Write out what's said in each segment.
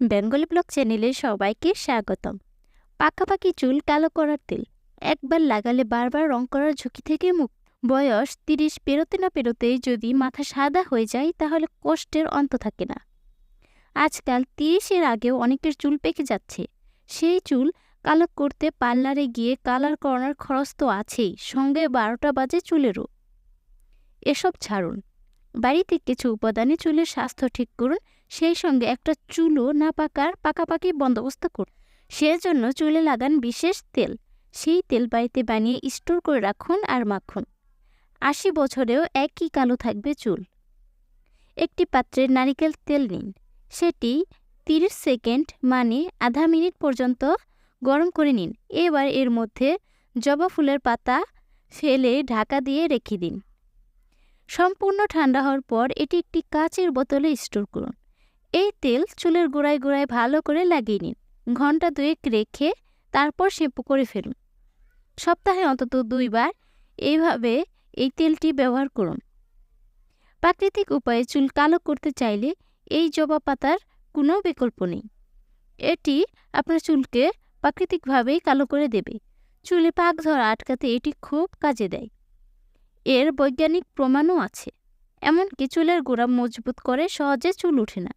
Bengali blog চ্যানেলে সবাইকে স্বাগতম। পাকাপাকি চুল কালো করার তেল, একবার লাগালে বারবার রং করার ঝুঁকি থেকে মুক্ত। বয়স তিরিশ পেরোতে না পেরোতেই যদি মাথা সাদা হয়ে যায়, তাহলে কষ্টের অন্ত থাকে না। আজকাল তিরিশের আগেও অনেকের চুল পেকে যাচ্ছে। সেই চুল কালো করতে পার্লারে গিয়ে কালার করানোর খরচ তো আছেই, সঙ্গে বারোটা বাজে চুলেরও। এসব ছাড়ুন। বাড়িতে কিছু উপাদানে চুলের স্বাস্থ্য ঠিক করুন সেই সঙ্গে একটা চুলও না পাকার পাকাপাকি বন্দোবস্ত করুন সেজন্য চুলে লাগান বিশেষ তেল। সেই তেল বাড়িতে বানিয়ে স্টোর করে রাখুন আর মাখুন। আশি বছরেও একই কালো থাকবে চুল। একটি পাত্রে নারিকেল তেল নিন। সেটি তিরিশ সেকেন্ড মানে আধা মিনিট পর্যন্ত গরম করে নিন। এবার এর মধ্যে জবা ফুলের পাতা ফেলে ঢাকা দিয়ে রেখে দিন। সম্পূর্ণ ঠান্ডা হওয়ার পর এটি একটি কাচের বোতলে স্টোর করুন। এই তেল চুলের গোড়ায় গোড়ায় ভালো করে লাগিয়ে নিন। ঘণ্টা দুয়েক রেখে তারপর শ্যাম্পু করে ফেলুন। সপ্তাহে অন্তত দুইবার এইভাবে এই তেলটি ব্যবহার করুন। প্রাকৃতিক উপায়ে চুল কালো করতে চাইলে এই জবা পাতার কোনো বিকল্প নেই। এটি আপনার চুলকে প্রাকৃতিকভাবেই কালো করে দেবে। চুলে পাক ধরা আটকাতে এটি খুব কাজে দেয়। এর বৈজ্ঞানিক প্রমাণও আছে। এমনকি চুলের গোড়া মজবুত করে সহজে চুল ওঠে না।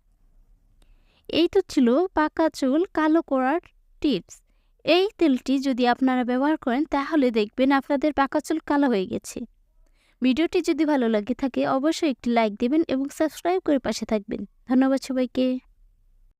এই তো ছিল পাকা চুল, কালো করার টিপস। এই তেলটি যদি আপনারা ব্যবহার করেন, তাহলে দেখবেন আপনাদের পাকা চুল কালো হয়ে গেছে। ভিডিওটি যদি ভালো লাগে থাকে, অবশ্যই একটি লাইক দেবেন এবং সাবস্ক্রাইব করে পাশে থাকবেন। ধন্যবাদ সবাইকে।